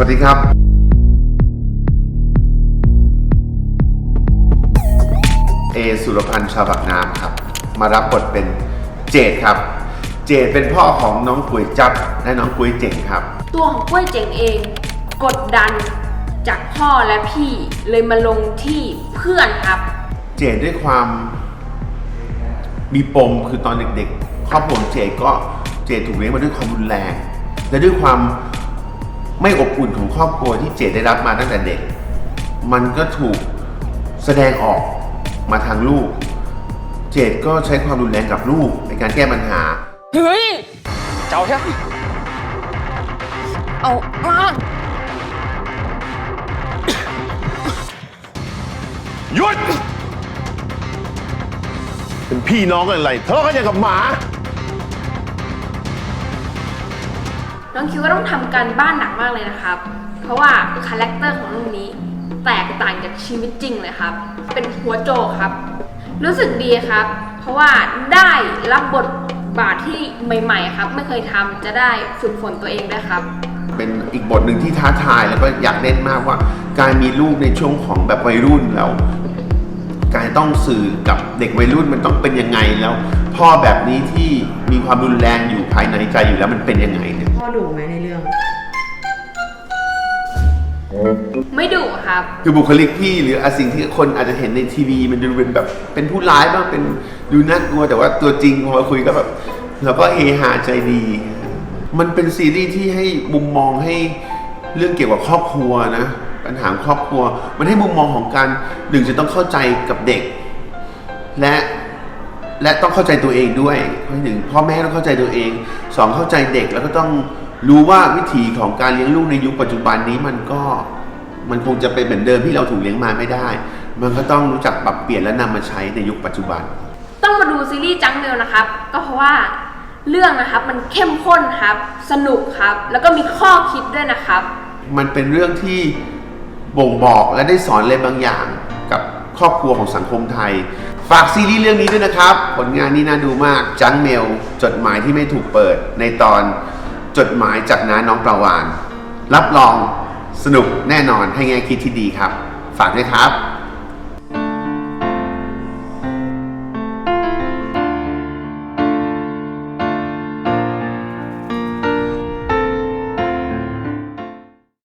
วัสดีครับเอสุรพันธ์ชาวปากน้ำครับ มารับบทเป็นเจดครับ เจดเป็นพ่อของน้องกุยจับและน้องกุยเจ๋งครับ ตัวของกล้วยเจ๋งเองกดดันจากพ่อและพี่เลยมาลงที่เพื่อนครับ เจดด้วยความมีปมคือตอนเด็กๆครอบครัวของเจดก็เจดถูกเลี้ยงมาด้วยความรุนแรง และด้วยความ ไม่อบอุ่นของครอบครัวที่เจดได้รับมาตั้งแต่เด็ก มันก็ถูกแสดงออกมาทางลูก เจดก็ใช้ความรุนแรงกับลูกในการแก้ปัญหา เฮ้ย เจ้าใช่ไหมเอามาหยุด เป็นพี่น้องกันอะไรทะเลาะกันอย่างกับหมา น้องคิวก็ต้องทำการบ้านหนักมากเลยนะครับ เพราะว่าคาแรคเตอร์ของเรื่องนี้แตกต่างจากชีวิตจริงเลยครับ เป็นหัวโจกครับ รู้สึกดีครับ เพราะว่าได้รับบทบาทที่ใหม่ๆครับ ไม่เคยทำจะได้ฝึกฝนตัวเองด้วยครับ เป็นอีกบทหนึ่งที่ท้าทายแล้วก็อยากเล่นมากว่า การมีลูกในช่วงของแบบวัยรุ่นแล้ว การต้องสื่อกับเด็กวัยรุ่นมันต้องเป็นยังไงแล้ว พ่อแบบนี้ที่มีความรุนแรงอยู่ภายในใจอยู่แล้วมันเป็นยังไงเนี่ยพ่อดุไหมในเรื่อง ไม่ดุครับ คือบุคลิกพี่หรืออะสิ่งที่คนอาจจะเห็นในทีวี มันดูเป็นแบบเป็นผู้ร้ายบ้างเป็นดูน่ากลัวแต่ว่าตัวจริงพอมาคุยก็แบบเราก็เฮฮาใจดี มันเป็นซีรีส์ที่ให้มุมมองให้เรื่องเกี่ยวกับครอบครัวนะ ปัญหาครอบครัว มันให้มุมมองของการหนึ่งจะต้องเข้าใจกับเด็ก และและต้องเข้าใจตัวเองด้วยเพราะหนึ่งพ่อแม่ต้องเข้าใจตัวเองสองเข้าใจเด็กแล้วก็ต้องรู้ว่าวิธีของการเลี้ยงลูกในยุคปัจจุบันนี้มันก็มันคงจะเป็นเหมือนเดิมที่เราถูกเลี้ยงมาไม่ได้ มันก็ต้องรู้จักปรับเปลี่ยนและนำมาใช้ในยุคปัจจุบัน ต้องมาดูซีรีส์จังเมลนะครับ ก็เพราะว่าเรื่องนะครับมันเข้มข้นครับ สนุกครับ แล้วก็มีข้อคิดด้วยนะครับ มันเป็นเรื่องที่ บ่งบอกและได้สอนอะไรบางอย่างกับครอบครัวของสังคมไทย ฝากซีรีส์เรื่องนี้ด้วยนะครับ ผลงานนี้น่าดูมากจังเมล จดหมายที่ไม่ถูกเปิดในตอนจดหมายจากน้าน้องประวาน รับรองสนุกแน่นอนให้แง่คิดที่ดีครับ ฝากด้วยครับ